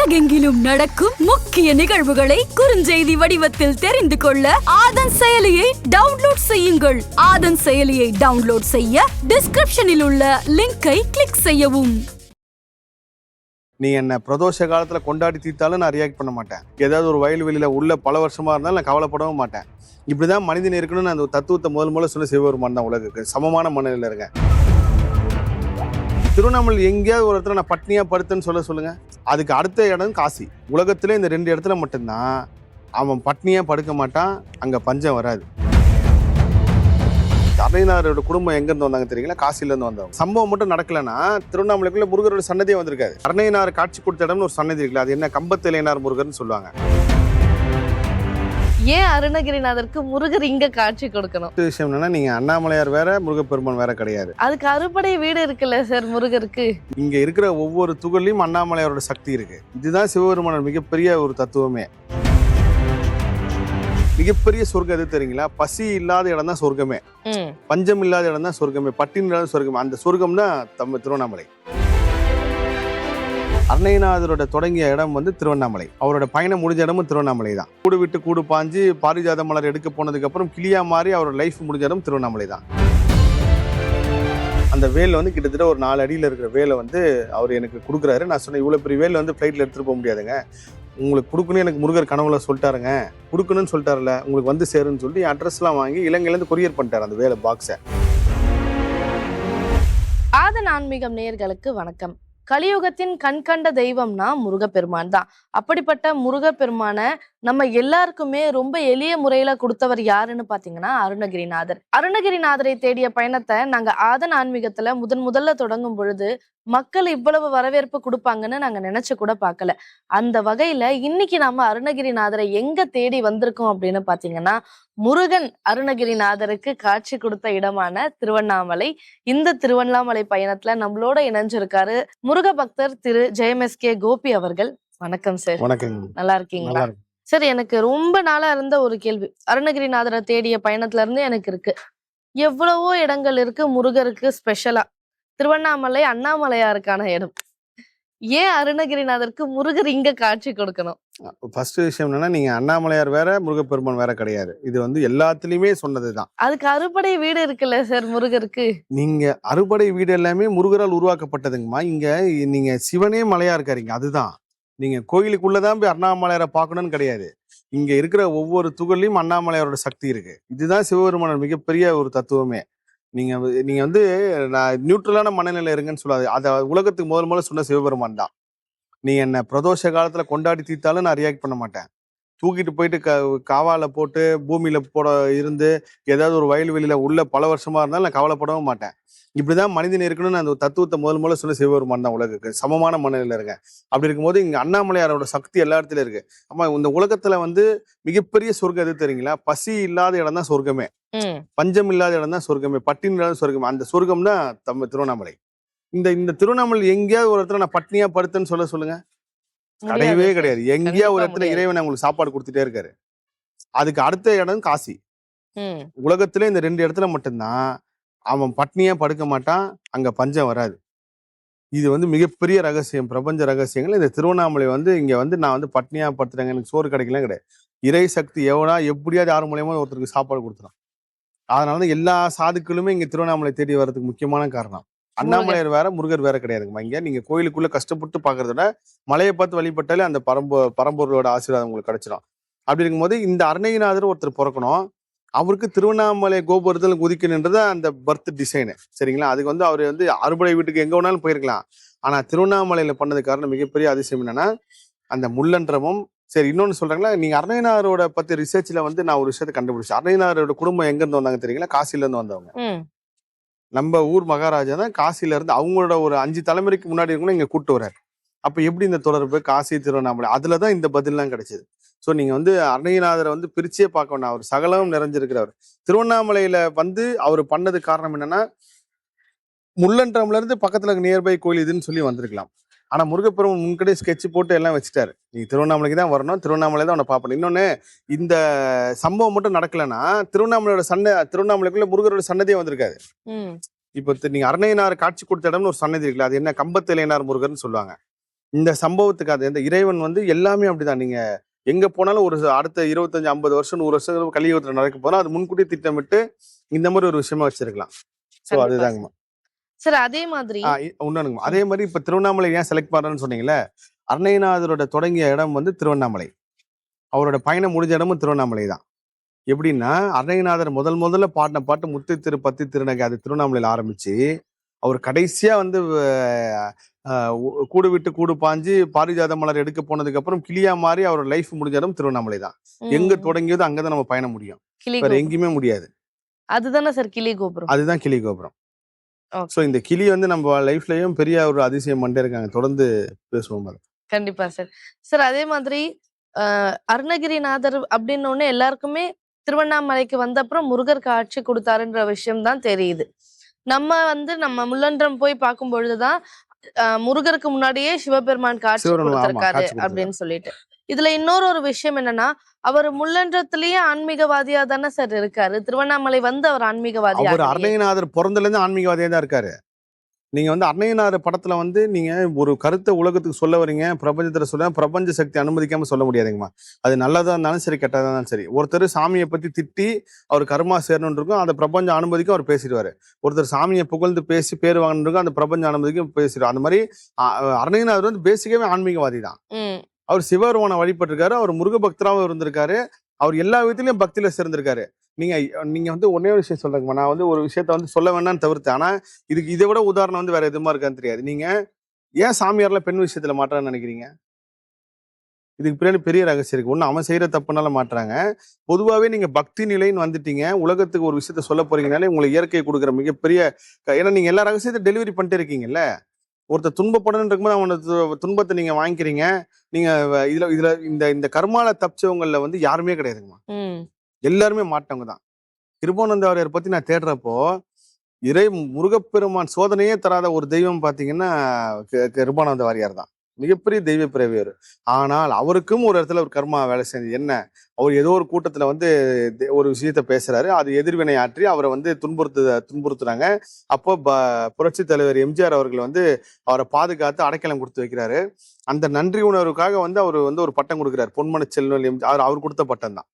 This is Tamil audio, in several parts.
உலகெங்கிலும் நடக்கும் முக்கிய நிகழ்வுகளை குறுஞ்செய்தி வடிவத்தில் தெரிந்து கொள்ள ஆதன் செயலியை டவுன்லோட் செய்யுங்கள். ஆதன் செயலியை டவுன்லோட் செய்ய டிஸ்கிரிப்ஷனில் உள்ள லிங்கை கிளிக் செய்யவும். நீ என்ன பிரதோஷ காலத்துல கொண்டாடி தீர்த்தாலும் நான் ரியாக்ட் பண்ண மாட்டேன். ஏதாவது ஒரு வயல்வெளியில உள்ள பல வருஷமா இருந்தாலும் நான் கவலைப்படவும் மாட்டேன். இப்படிதான் மனிதன் இருக்கணும்னு அந்த தத்துவத்தை முதல் முதல்ல சொன்ன சிவபெருமான் தான் உலகுக்கு. சமமான மனநிலையில இருக்கேன். திருவண்ணாமலை எங்கேயாவது ஒரு இடத்துல நான் பட்னியா படுத்தேன்னு சொல்ல சொல்லுங்க. அதுக்கு அடுத்த இடம் காசி. உலகத்தில் இந்த ரெண்டு இடத்துல மட்டும்தான் அவன் பட்னியாக படுக்க மாட்டான் அங்கே பஞ்சம் வராது. அருணையனாரோட குடும்பம் எங்கேருந்து வந்தாங்க தெரியுங்களா? காசிலேருந்து வந்தவங்க. சம்பவம் மட்டும் நடக்கலன்னா திருவண்ணாமலைக்குள்ள முருகரோட சன்னதியே வந்திருக்காது. அருணையனார் காட்சி கொடுத்த இடம்னு ஒரு சன்னதி இருக்குல்ல அது என்ன? கம்பத்திலையனார் முருகர்னு சொல்லுவாங்க. ஏன் அருணகிரிநாதருக்கு முருகர் இங்க காட்சி கொடுக்கணும்? விஷயம் என்னன்னா நீங்க அண்ணாமலையார் வேற முருகப்பெருமான் வேற கிடையாது. அதுக்கு அறுபடை வீடு இருக்குல்ல சார் முருகருக்கு? இங்க இருக்கிற ஒவ்வொரு துகள்லையும் அண்ணாமலையாரோட சக்தி இருக்கு. இதுதான் சிவபெருமானோட மிகப்பெரிய ஒரு தத்துவமே. மிகப்பெரிய சொர்க்கம் எது தெரியுங்களா? பசி இல்லாத இடம் தான் சொர்க்கமே பஞ்சம் இல்லாத இடம் தான் சொர்க்கமே. பட்டினி இல்லாத சொர்க்கமே. அந்த சொர்க்கம் தான் தம்ம திருவண்ணாமலை. அருணைநாதரோட தொடங்கிய இடம் வந்து திருவண்ணாமலை. அவரோட பயணம் முடிஞ்ச இடமும் திருவண்ணாமலை தான். கூடு விட்டு கூடு பாஞ்சு பாரிஜாத மலர் எடுக்க போனதுக்கு அப்புறம் கிளியா மாறி அவரோட லைஃப் முடிஞ்ச இடம் திருவண்ணாமலை தான். அந்த வேல் வந்து கிட்டத்தட்ட ஒரு நாலு அடியில் இருக்கிற வேலை வந்து அவர் எனக்கு கொடுக்குறாரு. நான் சொன்னேன் இவ்வளோ பெரிய வேலை வந்து ஃப்ளைட்டில் எடுத்துகிட்டு போக முடியாதுங்க. உங்களுக்கு கொடுக்கணும் எனக்கு முருகர் கனவுல சொல்லிட்டாருங்க. கொடுக்கணும்னு சொல்லிட்டாருல உங்களுக்கு வந்து சேருன்னு சொல்லி அட்ரஸ்லாம் வாங்கி இலங்கையிலேருந்து கொரியர் பண்ணிட்டார் அந்த வேலை பாக்ஸை ஆதன் ஆன்மீகம் நேயர்களுக்கு வணக்கம். கலியுகத்தின் கண்கண்ட தெய்வம்னா முருகப்பெருமான் தான். அப்படிப்பட்ட முருகப்பெருமான நம்ம எல்லாருக்குமே ரொம்ப எளிய முறையில கொடுத்தவர் யாருன்னு பாத்தீங்கன்னா அருணகிரிநாதர். அருணகிரிநாதரை தேடிய பயணத்தை நாங்க ஆதன் ஆன்மீகத்துல முதன் முதல்ல தொடங்கும் பொழுது மக்கள் இவ்வளவு வரவேற்பு கொடுப்பாங்கன்னு நாங்க நினைச்சு கூட பார்க்கல அந்த வகையில இன்னைக்கு நாம அருணகிரிநாதரை எங்க தேடி வந்திருக்கோம் அப்படின்னு பாத்தீங்கன்னா முருகன் அருணகிரிநாதருக்கு காட்சி கொடுத்த இடமான திருவண்ணாமலை. இந்த திருவண்ணாமலை பயணத்துல நம்மளோட இணைஞ்சிருக்காரு முருக பக்தர் திரு ஜெயமெஸ்கே கோபி அவர்கள். வணக்கம் சார். வணக்கங்க. நல்லா இருக்கீங்களா? சார் எனக்கு ரொம்ப நாளா இருந்த ஒரு கேள்வி. அருணகிரிநாதரை தேடிய பயணத்துல இருந்து எனக்கு இருக்கு. எவ்வளவோ இடங்கள் இருக்கு முருகருக்கு ஸ்பெஷலா திருவண்ணாமலை அண்ணாமலையாருக்கான இடம். ஏன் அருணகிரிநாதருக்கு முருகர் இங்க காட்சி கொடுக்கணும்? ஃபர்ஸ்ட் விஷயம் என்னன்னா நீங்க அண்ணாமலையார் வேற முருகப்பெருமான் வேற கிடையாது. இது வந்து எல்லாத்துலயுமே சொன்னதுதான். அதுக்கு அறுபடை வீடு இருக்குல்ல சார் முருகருக்கு? நீங்க அறுபடை வீடு எல்லாமே முருகரால் உருவாக்கப்பட்டதுங்கம்மா. இங்க நீங்க சிவனே மலையா இருக்காருங்க அதுதான். நீங்கள் கோயிலுக்குள்ளே தான் போய் அண்ணாமலையாரை பார்க்கணும்னு கிடையாது. இங்கே இருக்கிற ஒவ்வொரு துகள்லையும் அண்ணாமலையாரோட சக்தி இருக்குது இதுதான் சிவபெருமானோட மிகப்பெரிய ஒரு தத்துவமே. நீங்கள் நீங்கள் வந்து நான் நியூட்ரலான மனநிலை இருங்கன்னு சொல்லாது. அதை உலகத்துக்கு முதல் முதல்ல சொன்ன சிவபெருமான் தான். நீ என்னை பிரதோஷ காலத்தில் கொண்டாடி தீர்த்தாலும் நான் ரியாக்ட் பண்ண மாட்டேன். தூக்கிட்டு போயிட்டு க காவால போட்டு பூமியில போட இருந்து ஏதாவது ஒரு வயல்வெளியில உள்ள பல வருஷமா இருந்தாலும் நான் கவலைப்படவும் மாட்டேன். இப்படிதான் மனிதன் இருக்கணும்னு அந்த தத்துவத்தை முதல் முதல்ல சொன்ன சிவபெருமான் தான் உலகுக்கு. சமமான மனநிலையில இருக்கேன். அப்படி இருக்கும்போது இங்க அண்ணாமலையாரோட சக்தி எல்லா இடத்துலயும் இருக்கு. ஆமா இந்த உலகத்துல வந்து மிகப்பெரிய சொர்க்கம் எது தெரியுங்களா? பசி இல்லாத இடம் தான் சொர்க்கமே. பஞ்சம் இல்லாத இடம் தான் சொர்க்கமே. பட்டினி இல்லாத சொர்க்கமே. அந்த சொர்க்கம் தான் தம்ம திருவண்ணாமலை. இந்த இந்த திருவண்ணாமலை எங்கேயாவது ஒரு இடத்துல நான் பட்னியா படுத்தேன்னு சொல்ல சொல்லுங்க. கிடையவே கிடையாது. எங்கேயா ஒரு இடத்துல. இறைவன் உங்களுக்கு சாப்பாடு கொடுத்துட்டே இருக்காரு. அதுக்கு அடுத்த இடம் காசி. உலகத்திலே இந்த ரெண்டு இடத்துல மட்டும்தான் அவன் பட்னியா படுக்க மாட்டான் அங்க பஞ்சம் வராது. இது வந்து மிகப்பெரிய ரகசியம் பிரபஞ்ச ரகசியங்கள். இந்த திருவண்ணாமலை வந்து இங்க வந்து நான் வந்து பட்னியா படுத்துறேங்க. எனக்கு சோறு கிடைக்கலாம் கிடையாது. இறை சக்தி எவனா எப்படியாவது யார் மூலியமா ஒருத்தருக்கு சாப்பாடு கொடுத்துரும். அதனாலதான் எல்லா சாதுக்களுமே இங்க திருவண்ணாமலை தேடி வர்றதுக்கு முக்கியமான காரணம். அண்ணாமலையார் வேற முருகர் வேற கிடையாதுங்கம்மா. இங்க நீங்க கோயிலுக்குள்ள கஷ்டப்பட்டு பாக்குறத விட மலையை பார்த்து வழிபட்டாலே அந்த பரம்பு பரம்பொருளோட ஆசீர்வாதம் உங்களுக்கு கிடைச்சிடும் அப்படி இருக்கும்போது இந்த அருணகிரிநாதர் ஒருத்தர் பிறக்கணும். அவருக்கு திருவண்ணாமலை கோபுரத்தில் குதிக்கணுன்றது அந்த பர்த் டிசைனு சரிங்களா? அதுக்கு வந்து அவர் வந்து அறுபடை வீட்டுக்கு எங்க வேணாலும் போயிருக்கலாம். ஆனா திருவண்ணாமலையில பண்ணது காரணம் மிகப்பெரிய அதிசயம் என்னன்னா அந்த முள்ளன்றமும் சரி இன்னொன்னு சொல்றாங்களா? நீங்க அருணையனாரோட பத்தி ரிசர்ச்ல வந்து நான் ஒரு விஷயத்தை கண்டுபிடிச்சேன். அருணையனாரோட குடும்பம் எங்க இருந்து வந்தாங்க தெரியுங்களா? காசில இருந்து வந்தவங்க. நம்ம ஊர் மகாராஜா தான் காசில இருந்து அவங்களோட ஒரு அஞ்சு தலைமுறைக்கு முன்னாடி இருக்கணும் இங்க கூட்டு வர்றாரு. அப்ப எப்படி இந்த தொடர்பு காசி திருவண்ணாமலை அதுலதான் இந்த பதிலெலாம் கிடைச்சது. சோ நீங்க வந்து அருணகிரிநாதரை வந்து பிரிச்சே பார்க்க வேண்டாம் அவர் சகலம் நிறைஞ்சிருக்கிறவர் திருவண்ணாமலையில வந்து அவர் பண்ணது காரணம் என்னன்னா முள்ளன்றம்ல இருந்து பக்கத்துல நியர்பை கோயில் இதுன்னு சொல்லி வந்திருக்கலாம். ஆனா முருகப்பெருமன் முன்கடே ஸ்கெட்ச் போட்டு எல்லாம் வச்சுட்டாரு. நீ திருவண்ணாமலைக்கு தான் வரணும் திருவண்ணாமலை தான் உன்னை பார்ப்பணும். இன்னொன்னு இந்த சம்பவம் மட்டும் நடக்கலைன்னா திருவண்ணாமலையோட சன்ன திருவண்ணாமலைக்குள்ள முருகரோட சன்னதியே வந்திருக்காது. இப்போ நீங்க அருணையனார் காட்சி கொடுத்த இடம்னு ஒரு சன்னதி இருக்குல்ல அது என்ன? கம்பத்திலையனார் முருகர்னு சொல்லுவாங்க. இந்த சம்பவத்துக்கு அது இந்த இறைவன் வந்து எல்லாமே அப்படிதான். நீங்க எங்க போனாலும் ஒரு அடுத்த இருபத்தஞ்சு ஐம்பது வருஷம் நூறு வருஷம் கலியுகத்துல நடக்க போனா அது முன்கூட்டி திட்டமிட்டு இந்த மாதிரி ஒரு விஷயமா வச்சிருக்கலாம். ஸோ அதுதாங்கம்மா. சார் அதே மாதிரி ஒண்ணுங்கம்மா அதே மாதிரி இப்ப திருவண்ணாமலை ஏன் செலக்ட் பண்றேன்னு சொன்னீங்களே அருணைநாதரோட தொடங்கிய இடம் வந்து திருவண்ணாமலை. அவரோட பயணம் முடிஞ்ச இடமும் திருவண்ணாமலை தான். எப்படின்னா அருணைநாதர் முதல் முதல்ல பாடின பாட்டு முத்து திரு பத்தி திருநகை அது திருவண்ணாமலையில ஆரம்பிச்சு அவர் கடைசியா வந்து கூடு விட்டு கூடு பாஞ்சு பாரிஜாத மலர் எடுக்க போனதுக்கு அப்புறம் கிளியா மாறி அவரோட லைஃப் முடிஞ்ச இடம் திருவண்ணாமலை தான். எங்க தொடங்கியதோ அங்கதான் நம்ம பயணம் முடியும். வேற. எங்கேயுமே முடியாது. அதுதானே சார் கிளி கோபுரம்? அதுதான் கிளி கோபுரம். ஸோ இந்த கிளி வந்து நம்ம லைஃப்லயும் பெரிய ஒரு அதிசயம் பண்ணிட்டே இருக்காங்க. தொடர்ந்து பேசுவோம் கண்டிப்பா சார். சார் அதே மாதிரி அருணகிரிநாதர் அப்படின்னு ஒண்ணு எல்லாருக்குமே திருவண்ணாமலைக்கு வந்த அப்புறம் முருகர் காட்சி கொடுத்தாருன்ற விஷயம் தான் தெரியுது. நம்ம வந்து நம்ம முள்ளன்றம் போய் பார்க்கும் பொழுதுதான் முருகருக்கு முன்னாடியே சிவபெருமான் காட்சி கொடுத்திருக்காரு. அப்படின்னு சொல்லிட்டு. இதுல இன்னொரு ஒரு விஷயம் என்னன்னா அவர் முள்ளன்றத்திலேயே ஆன்மீகவாதியா தானே சார் இருக்காரு. திருவண்ணாமலை வந்து அவர் ஆன்மீகவாதி அவர். அருணையநாதர் பிறந்தல இருந்து ஆன்மீகவாதியா தான் இருக்காரு. நீங்க வந்து அருணையநாதர் படத்துல வந்து நீங்க ஒரு கருத்தை உலகத்துக்கு சொல்ல வரீங்க பிரபஞ்சத்துல சொல்ல பிரபஞ்ச சக்தி அனுமதிக்காம சொல்ல முடியாதுங்கம்மா. அது நல்லதா இருந்தாலும் சரி கெட்டதா இருந்தாலும் சரி. ஒருத்தர் சாமியை பத்தி திட்டி அவர் கர்மா சேரணும் இருக்கும் அந்த பிரபஞ்சம் அனுமதிக்கும் அவர் பேசிடுவாரு. ஒருத்தர் சாமியை புகழ்ந்து பேசி பேர் வாங்கணும் இருக்கும் அந்த பிரபஞ்சம் அனுமதிக்கும் பேசிடுவார். அந்த மாதிரி அருணையநாதர் வந்து பேசிக்கவே ஆன்மீகவாதி தான். அவர் சிவபெருமானை வழிபட்டிருக்காரு அவர் முருக பக்தராகவும் இருந்திருக்காரு அவர் எல்லா விதத்திலையும் பக்தியில் சேர்ந்திருக்காரு. நீங்க நீங்க வந்து ஒன்னே ஒரு விஷயம் சொல்லுங்கம்மா. நான் வந்து ஒரு விஷயத்த வந்து சொல்ல வேண்டாம்னு தவிர்த்து ஆனா இதுக்கு இதை விட உதாரணம் வந்து வேற எதுவுமா இருக்கான்னு தெரியாது. நீங்க ஏன் சாமியார்ல பெண் விஷயத்துல மாற்றான்னு நினைக்கிறீங்க? இதுக்கு பின்னாடி பெரிய ரகசியம் இருக்கு. ஒன்று அவன் செய்யற தப்புனால மாட்டுறாங்க பொதுவாகவே நீங்க பக்தி நிலைன்னு வந்துட்டீங்க. உலகத்துக்கு ஒரு விஷயத்த சொல்ல போறீங்கனாலே உங்களுக்கு இயற்கை கொடுக்குற மிகப்பெரிய க- ஏன்னா நீங்க எல்லா ரகசியத்தையும் டெலிவரி பண்ணிட்டு இருக்கீங்கல்ல? ஒருத்தர் துன்பப்படணும் இருக்கும்போது அவனோட துன்பத்தை நீங்க வாங்கிக்கிறீங்க. நீங்க இதுல இதுல இந்த இந்த கர்மால தப்பிச்சவங்கள்ல வந்து யாருமே கிடையாதுங்கம்மா. எல்லாருமே மாட்டவங்க தான். கிருபானந்த வாரியர் பத்தி நான் தேடுறப்போ இறை முருகப்பெருமான் சோதனையே தராத ஒரு தெய்வம் பாத்தீங்கன்னா கிருபானந்த வாரியார் தான். மிகப்பெரிய தெய்வ பிறவியர் ஆனால் அவருக்கும் ஒரு இடத்துல ஒரு கர்மா வேலை செஞ்சு என்ன? அவர் ஏதோ ஒரு கூட்டத்தில் வந்து தெ- ஒரு விஷயத்த பேசுறாரு. அது எதிர்வினை ஆற்றி அவரை வந்து துன்புறுத்து துன்புறுத்துறாங்க. அப்போ ப- புரட்சி தலைவர் எம்ஜிஆர் அவர்கள் வந்து அவரை பாதுகாத்து அடைக்கலம் கொடுத்து வைக்கிறாரு. அந்த நன்றி உணர்வுக்காக வந்து அவர் வந்து ஒரு பட்டம் கொடுக்குறாரு. பொன்மன செல்வன் எம்ஜிஆர் அவர் கொடுத்த பட்டம் தான்.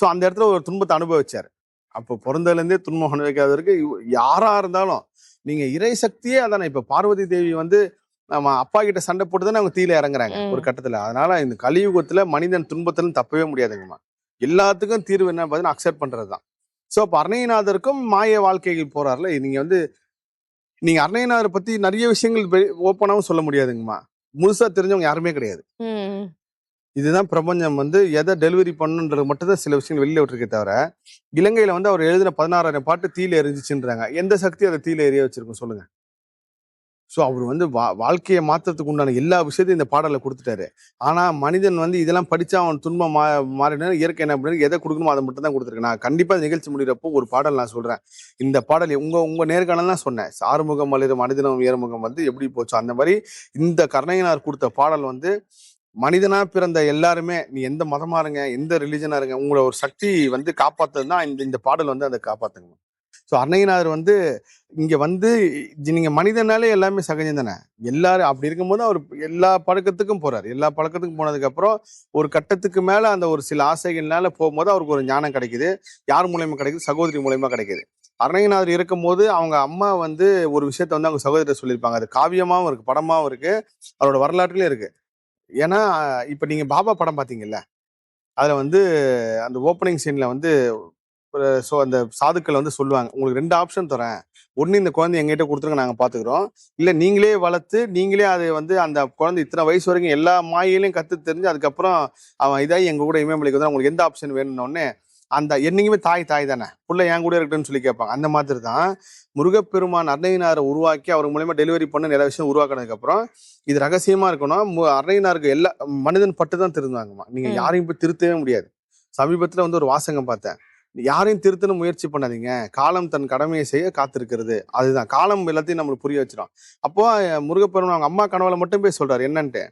ஸோ அந்த இடத்துல ஒரு துன்பத்தை அனுபவிச்சார். அப்போ பிறந்ததுலேருந்தே துன்பம் அனுபவிக்காதவருக்கு யாராக இருந்தாலும் நீங்கள் இறை சக்தியே அதானே. இப்போ பார்வதி தேவி வந்து நம்ம அப்பா கிட்ட சண்டை போட்டு தானே அவங்க தீல இறங்குறாங்க. ஒரு கட்டத்துல. அதனால இந்த கலியுகத்துல மனிதன் துன்பத்துல தப்பவே முடியாதுங்கம்மா. எல்லாத்துக்கும் தீர்வு என்ன பார்த்தீங்கன்னா அக்செப்ட் பண்றதுதான். ஸோ அப்போ அருணையநாதருக்கும் மாய வாழ்க்கைகள் போறாருல நீங்க வந்து நீங்க அருணையநாதரை பத்தி நிறைய விஷயங்கள் ஓப்பனாவும் சொல்ல முடியாதுங்கம்மா. முழுசா தெரிஞ்சவங்க யாருமே கிடையாது. இதுதான் பிரபஞ்சம் வந்து எதை டெலிவரி பண்ணுன்றது மட்டும் தான் சில விஷயங்கள் வெளியில விட்டுருக்கே தவிர இலங்கையில வந்து அவர் எழுதின பதினாறாயிரம் பாட்டு தீல எரிஞ்சிச்சுன்றாங்க. எந்த சக்தி அதை தீல எரிய வச்சிருக்கும் சொல்லுங்க. ஸோ அவர் வந்து வா வாழ்க்கையை மாற்றுறதுக்கு உண்டான எல்லா விஷயத்தையும் இந்த பாடலை கொடுத்துட்டாரு. ஆனால் மனிதன் வந்து இதெல்லாம் படித்தா அவன் துன்பம் மா மாறினா இயற்கை என்ன அப்படின்னு எதை கொடுக்கணுமோ அதை மட்டும் தான் கொடுத்துருக்கு நான் கண்டிப்பாக நிகழ்ச்சி முடிகிறப்போ ஒரு பாடல் நான் சொல்கிறேன் இந்த பாடல் உங்கள் உங்கள் நேர்காணல் தான் சொன்னேன். ஆறுமுகம் மலிரும் மனிதனும் ஏறுமுகம் வந்து எப்படி போச்சோ? அந்த மாதிரி இந்த கருணையனார் கொடுத்த பாடல் வந்து மனிதனா பிறந்த எல்லாருமே நீ எந்த மதமா இருங்க எந்த ரிலிஜனா இருங்க உங்களை ஒரு சக்தி வந்து காப்பாத்துறது தான் இந்த இந்த பாடல் வந்து அதை காப்பாத்துங்க. ஸோ அன்னையநாதர் வந்து இங்கே வந்து நீங்கள் மனிதனாலே எல்லாமே சகஜம் தானே? எல்லாரும் அப்படி இருக்கும்போது அவர் எல்லா பழக்கத்துக்கும் போகிறார் எல்லா பழக்கத்துக்கும் போனதுக்கப்புறம் ஒரு கட்டத்துக்கு மேலே அந்த ஒரு சில ஆசைகள்னால போகும்போது அவருக்கு ஒரு ஞானம் கிடைக்குது. யார் மூலயமா கிடைக்குது? சகோதரி மூலயமா கிடைக்குது. அருணகிரிநாதர் இருக்கும்போது அவங்க அம்மா வந்து ஒரு விஷயத்த வந்து அவங்க சகோதரர் சொல்லியிருப்பாங்க. அது காவியமாகவும் இருக்குது படமாகவும் இருக்குது அவரோட வரலாற்றுலேயும் இருக்குது ஏன்னா இப்போ நீங்கள் பாபா படம் பார்த்தீங்கல்ல? அதில் வந்து அந்த ஓப்பனிங் சீனில் வந்து ஸோ அந்த சாதுக்கள் வந்து சொல்லுவாங்க. உங்களுக்கு ரெண்டு ஆப்ஷன் தரேன். ஒண்ணு இந்த குழந்தை எங்ககிட்ட கொடுத்துருங்க நாங்க பாத்துக்கிறோம். இல்ல நீங்களே வளர்த்து நீங்களே அதை வந்து அந்த குழந்தை இத்தனை வயசு வரைக்கும் எல்லா மாயிலையும் கத்து தெரிஞ்சு அதுக்கப்புறம் அவன் இதாகி எங்க கூட இமயமலைக்கு வந்து உங்களுக்கு எந்த ஆப்ஷன் வேணும்னு அந்த என்னைக்குமே தாய் தாய் தானே. புள்ள என் கூட இருக்கட்டும்னு சொல்லி கேட்பாங்க. அந்த மாதிரி தான் முருகப்பெருமான் அன்னையினாரை உருவாக்கி அவர் மூலியமா டெலிவரி பண்ண நிறைய விஷயம் உருவாக்கினதுக்கு அப்புறம் இது ரகசியமா இருக்கணும். அன்னையினாருக்கு எல்லா மனிதன் பட்டு தான் திருந்தாங்கம்மா. நீங்க ம். யாரையும் போய் திருத்தவே முடியாது. சமீபத்துல வந்து ஒரு வாசகம் பார்த்தேன். யாரையும் திருத்தணும் முயற்சி பண்ணாதீங்க. காலம் தன் கடமையை செய்ய காத்திருக்கிறது. அதுதான். காலம் எல்லாத்தையும் நம்மளுக்கு புரிய வச்சிடும் அப்போ முருகப்பெருமன் முருகப்பெருமான் அவங்க அம்மா கனவுல மட்டும் போய் சொல்றாரு. என்னன்ட்டு?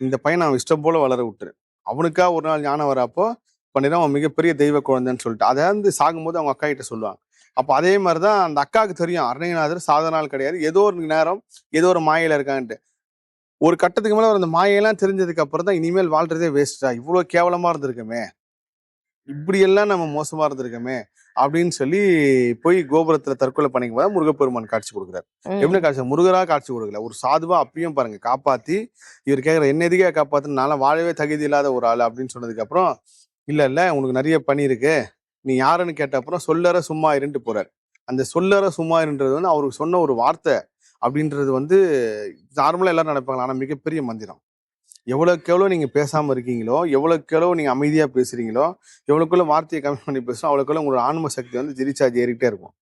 இந்த பையனை அவன் இஷ்டம் போல வளர விட்டுரு. அவனுக்கா ஒரு நாள் ஞானம் வரப்போ பண்ணிதான் அவன் மிகப்பெரிய தெய்வ குழந்தைன்னு சொல்லிட்டு. அதை வந்து சாகும்போது அவங்க அக்கா கிட்ட சொல்லுவாங்க. அப்போ அதே மாதிரி தான் அந்த அக்காவுக்கு தெரியும். அருணகிரிநாதர் சாதனால் கிடையாது. ஏதோ ஒரு நேரம் ஏதோ ஒரு மாயில இருக்கான்ட்டு. ஒரு கட்டத்துக்கு மேலே அந்த மாயெல்லாம் தெரிஞ்சதுக்கு அப்புறம் தான் இனிமேல் வாழ்றதே வேஸ்டா இவ்வளோ கேவலமா இருந்திருக்குமே. இப்படி எல்லாம் நம்ம மோசமா இருந்திருக்கமே அப்படின்னு சொல்லி போய் கோபுரத்துல தற்கொலை பண்ணிக்கும் போது முருகப்பெருமான் காட்சி கொடுக்குறாரு. எப்படி காட்சி? முருகரா காட்சி கொடுக்கல. ஒரு சாதுவா அப்பயும் பாருங்க காப்பாத்தி இவர் கேக்குற என்ன எதுக்கே காப்பாத்துன்னு நான்லாம் வாழவே தகுதி இல்லாத ஒரு ஆள் அப்படின்னு சொன்னதுக்கு அப்புறம் இல்ல இல்ல உனக்கு நிறைய பணி இருக்கு. நீ யாருன்னு கேட்ட அப்புறம் சொல்லற சும்மா இருந்துட்டு போறாரு. அந்த சொல்லற சும்மா இருன்றது வந்து அவருக்கு சொன்ன ஒரு வார்த்தை அப்படின்றது வந்து நார்மலா எல்லாரும் நினைப்பாங்க. ஆனா மிகப்பெரிய மந்திரம். எவ்வளவுக்கு எவ்வளவு நீங்க பேசாம இருக்கீங்களோ எவ்வளவுக்கு எவ்வளவு நீங்க அமைதியா பேசுறீங்களோ எவ்வளவுக்குள்ள வார்த்தையை கம்மி பண்ணி பேசுறோம் அவ்வளவுக்குள்ள உங்களோட ஆன்ம சக்தி வந்து ஜெரிச்சார்ஜ் ஏறிக்கிட்டே இருக்கும்.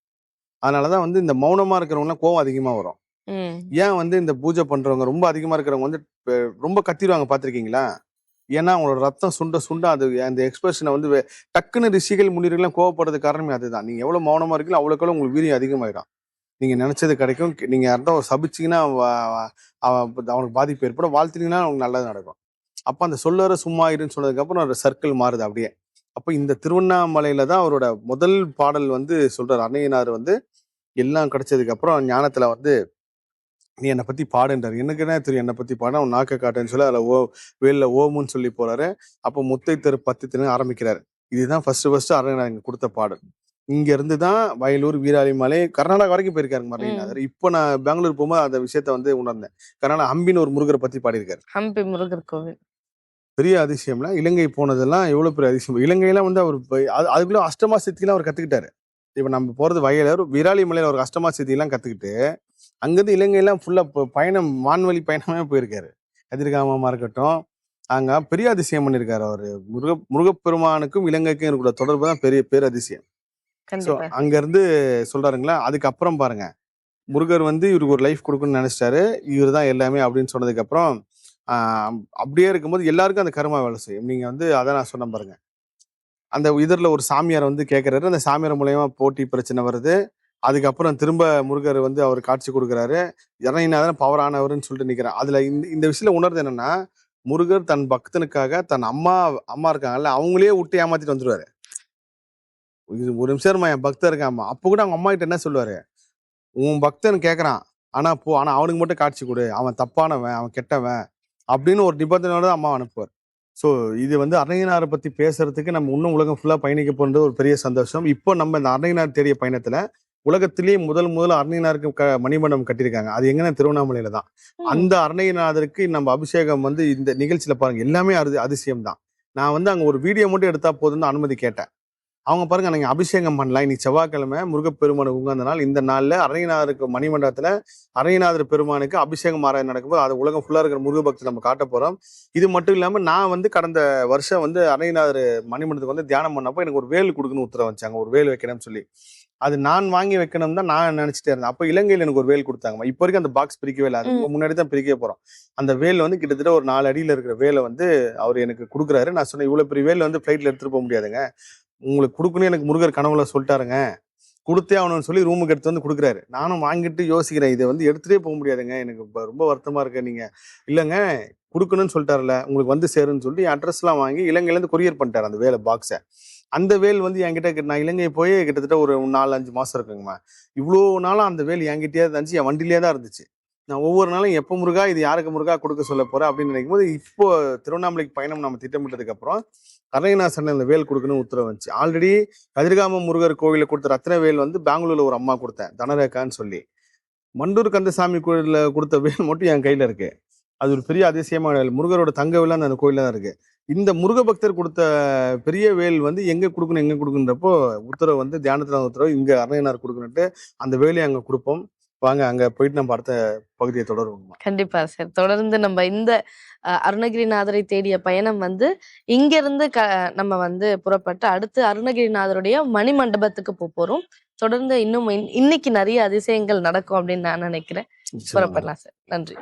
அதனாலதான் வந்து இந்த மௌனமா இருக்கிறவங்க கோவம் அதிகமா வரும். ஏன் வந்து இந்த பூஜை பண்றவங்க ரொம்ப அதிகமா இருக்கிறவங்க வந்து ரொம்ப கத்திடுவாங்க பாத்திருக்கீங்களா ஏன்னா அவங்களோட ரத்தம் சுண்ட சுண்ட அது அந்த எக்ஸ்பிரஷனை வந்து டக்குன்னு ரிஷிகள் முன்னிறுலாம் கோவப்படுறது காரணமே அதுதான். நீங்க எவ்வளவு மௌனமா இருக்கீங்களோ அவ்வளோக்கு உங்களுக்கு வீரியம் அதிகமாயிடும். நீங்கள் நினச்சது கிடைக்கும். நீங்கள் யார்தான் சபிச்சிங்கன்னா அவன் அவனுக்கு பாதிப்பு ஏற்படும். வாழ்த்தினீங்கன்னா அவனுக்கு நல்லது நடக்கும். அப்போ அந்த சொல்லற சும்மா இருன்னு சொன்னதுக்கப்புறம் ஒரு சர்க்கிள் மாறுது அப்படியே. அப்போ இந்த திருவண்ணாமலையில தான் அவரோட முதல் பாடல் வந்து சொல்கிறார் அன்னையனார் வந்து எல்லாம் கிடைச்சதுக்கப்புறம் ஞானத்தில் வந்து நீ என்னை பற்றி பாடுன்றாரு. எனக்கு என்ன தெரியும் என்னை பற்றி பாட அவன் நாக்க காட்டுன்னு சொல்லி அதில் ஓ வேலில் ஓமுன்னு சொல்லி போகிறாரு அப்போ முத்தை தெரு பத்து தினம் ஆரம்பிக்கிறார். இதுதான் ஃபர்ஸ்ட் ஃபர்ஸ்ட் அரணா கொடுத்த பாடல். இங்க இருந்து தான் வயலூர் வீராளிமலை கர்நாடகா வரைக்கும் போயிருக்காரு மறையினார் இப்போ நான் பெங்களூர் போகும்போது அந்த விஷயத்த வந்து உணர்ந்தேன். கர்நாடகா ஹம்பின்னு ஒரு முருகரை பத்தி பாடியிருக்காரு. ஹம்பி முருகர் கோவில். பெரிய அதிசயம்ல இலங்கை போனதெல்லாம் எவ்வளவு பெரிய அதிசயம். இலங்கையில வந்து அவர் அதுக்குள்ள அஷ்டமா சித்திலாம் அவர் கத்துக்கிட்டாரு. இப்ப நம்ம போறது வயலூர் விராலிமலையில ஒரு அஷ்டமா சித்திலாம் கத்துக்கிட்டு அங்கிருந்து இலங்கையெல்லாம் ஃபுல்லா பயணம் வான்வழி பயணமே போயிருக்காரு. கதிர்காமமா இருக்கட்டும் அங்க பெரிய அதிசயம் பண்ணியிருக்காரு அவரு. முருக முருகப்பெருமானுக்கும் இலங்கைக்கும் இருக்கிற தொடர்பு தான் பெரிய பேர் அதிசயம். ஸோ அங்க இருந்து சொல்றாருங்களா? அதுக்கப்புறம் பாருங்க. முருகர் வந்து இவருக்கு ஒரு லைஃப் கொடுக்கணும்னு நினைச்சிட்டாரு. இவர் தான் எல்லாமே அப்படின்னு சொன்னதுக்கு அப்புறம் ஆஹ், அப்படியே இருக்கும்போது எல்லாருக்கும் அந்த கர்மா வேலை செய்யும். நீங்க வந்து அதான் நான் சொன்ன பாருங்க. அந்த இதரில் ஒரு சாமியார் வந்து கேட்கறாரு அந்த சாமியார் மூலயமா போட்டி பிரச்சனை வருது. அதுக்கப்புறம் திரும்ப முருகர் வந்து அவர் காட்சி கொடுக்குறாரு. இறங்கினாதான் பவர் ஆனவர்னு சொல்லிட்டு நிக்கிறார். அதுல இந்த இந்த விஷயத்துல உணர்றது என்னன்னா முருகர் தன் பக்தனுக்காக தன் அம்மா அம்மா இருக்காங்கல்ல அவங்களே விட்டு ஏமாத்திட்டு வந்துருவாரு. இது ஒரு நிமிஷம் இருமா, என் பக்தன் இருக்கான். அப்போ கூட அவங்க அம்மா கிட்ட என்ன சொல்லுவாரு? உன் பக்தன் கேக்குறான். ஆனா போ ஆனா அவனுக்கு மட்டும் காட்சி கொடு. அவன் தப்பானவன் அவன் கெட்டவன் அப்படின்னு ஒரு நிபந்தனையோட தான் அம்மா அனுப்புவார். ஸோ இது வந்து அன்னையனாரை பத்தி பேசுறதுக்கு நம்ம இன்னும் உலகம் ஃபுல்லா பயணிக்க போறது ஒரு பெரிய சந்தோஷம். இப்போ நம்ம இந்த அன்னையனார் தேடிய பயணத்துல உலகத்திலேயே முதல் முதல்ல அருணையனாருக்கு க மணிமண்டபம் கட்டியிருக்காங்க. அது எங்கன்னா திருவண்ணாமலையில தான். அந்த அருணையநாதருக்கு நம்ம அபிஷேகம் வந்து இந்த நிகழ்ச்சியில பாருங்க எல்லாமே அது அதிசயம் தான் நான் வந்து அங்க ஒரு வீடியோ மட்டும் எடுத்தா போதும்னு அனுமதி கேட்டேன். அவங்க பாருங்க நீங்க அபிஷேகம் பண்ணலாம். இன்னைக்கு செவ்வாய்க்கிழமை முருகப்பெருமானுக்கு உகந்த நாள் இந்த நாள்ல அரையநாதருக்கு மணிமண்டபத்துல அரையநாதர் பெருமானுக்கு அபிஷேகம் ஆராய் நடக்கும்போது அது உலகம் ஃபுல்லா இருக்கிற முருக பக்தி நம்ம காட்ட போறோம். இது மட்டும் இல்லாம நான் வந்து கடந்த வருஷம் வந்து அரையநாதர் மணிமண்டபத்துக்கு வந்து தியானம் பண்ணப்போ எனக்கு ஒரு வேல் கொடுக்கணும்னு உத்தரவு வச்சாங்க. ஒரு வேல் வைக்கணும்னு சொல்லி. அது நான் வாங்கி வைக்கணும் தான் நான் நினைச்சிட்டே இருந்தேன். அப்போ இலங்கையில் எனக்கு ஒரு வேல் கொடுத்தாங்க. இப்போ வரைக்கும் அந்த பாக்ஸ் பிரிக்கவே இல்லை. அது ம். முன்னாடி தான் பிரிக்க போறோம். அந்த வேல் வந்து கிட்டத்தட்ட ஒரு நாலு அடியில இருக்கிற வேலை வந்து அவர் எனக்கு கொடுக்குறாரு. நான் சொன்னேன் இவ்வளவு பெரிய வேல் வந்து ஃபிளைட்ல எடுத்துட்டு போக முடியாதுங்க. உங்களுக்கு கொடுக்கணும் எனக்கு முருகர் கனவுல சொல்லிட்டாருங்க. கொடுத்தே ஆகணும்னு சொல்லி ரூமுக்கு எடுத்து வந்து கொடுக்குறாரு. நானும் வாங்கிட்டு யோசிக்கிறேன். இதை வந்து எடுத்துகிட்டே போக முடியாதுங்க. எனக்கு இப்போ ரொம்ப வருத்தமாக இருக்கு நீங்கள் இல்லைங்க கொடுக்கணும்னு சொல்லிட்டாருல உங்களுக்கு வந்து சேருன்னு சொல்லிட்டு என் அட்ரஸ்லாம் வாங்கி இலங்கையிலேருந்து கொரியர் பண்ணிட்டார் அந்த வேலை பாக்ஸை அந்த வேல் வந்து என்கிட்ட நான் இலங்கை போய் கிட்டத்தட்ட ஒரு நாலு அஞ்சு மாதம் இருக்குங்கம்மா. இவ்வளோ நாளும் அந்த வேல் என்கிட்டயே இருந்துச்சு. என் வண்டியிலே தான் இருந்துச்சு. நான் ஒவ்வொரு நாளும் எப்போ முருகா இது யாருக்கு முருகா கொடுக்க சொல்ல போறேன் அப்படின்னு நினைக்கும் போது இப்போ திருவண்ணாமலைக்கு பயணம் நம்ம திட்டமிட்டதுக்கு அப்புறம் கரையநாசன் அந்த வேல் கொடுக்கணும்னு உத்தரவு வந்துச்சு. ஆல்ரெடி கதிர்காம முருகர் கோவிலில் கொடுத்த ரத்ன வேல் வந்து பெங்களூர்ல ஒரு அம்மா கொடுத்தேன் தனரேகான்னு சொல்லி. மண்டூர் கந்தசாமி கோயிலில் கொடுத்த வேல் மட்டும் என் கையில இருக்கு. அது ஒரு பெரிய அதிசயமான வேல். முருகரோட தங்க வேல் அந்த கோயில்ல தான் இருக்கு. இந்த முருக பக்தர் கொடுத்த பெரிய வேல் வந்து எங்க கொடுக்கணும் எங்க கொடுக்குன்றப்போ உத்தரவு வந்து தியானத்துல உத்தரவு இங்க அரணையனார் கொடுக்கணுன்ட்டு அந்த வேலையை அங்க கொடுப்போம். வாங்க அங்க போயிட்டு நம்ம அடுத்த பகுதியை தொடருவோம் கண்டிப்பா சார். தொடர்ந்து நம்ம இந்த அருணகிரிநாதரை தேடிய பயணம் வந்து இங்க இருந்து க நம்ம வந்து புறப்பட்டு அடுத்து அருணகிரிநாதருடைய மணிமண்டபத்துக்கு போறோம். தொடர்ந்து இன்னும் இன்- இன்னைக்கு நிறைய அதிசயங்கள் நடக்கும் அப்படின்னு நான் நினைக்கிறேன். புறப்படலாம் சார். நன்றி.